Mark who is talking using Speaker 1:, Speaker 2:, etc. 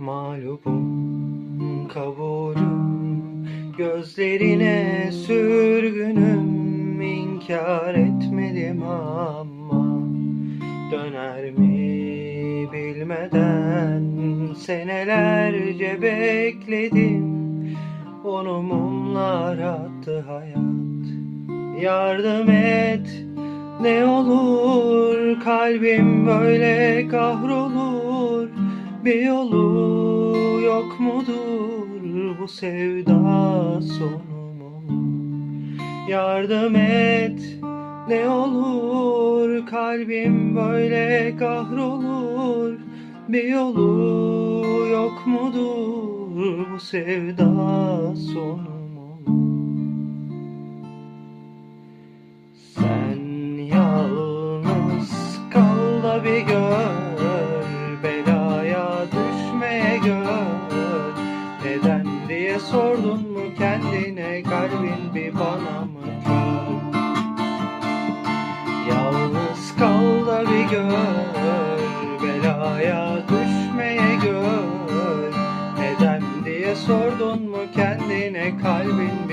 Speaker 1: Mağlubum, kabulüm, gözlerine sürgünüm, inkar etmedim ama döner mi bilmeden senelerce bekledim, onu mumlar attı hayat. Yardım et, ne olur kalbim böyle kahrolur Bir yolu yok mudur bu sevda sonu mu? Yardım et ne olur kalbim böyle kahrolur Bir yolu yok mudur bu sevda sonu mu? Sen yalnız kal da bir gör Neden diye sordun mu kendine? Kalbin bir bana mı kör Yalnız kal da bir gör Belaya düşmeye gör. Neden diye sordun mu kendine? Kalbin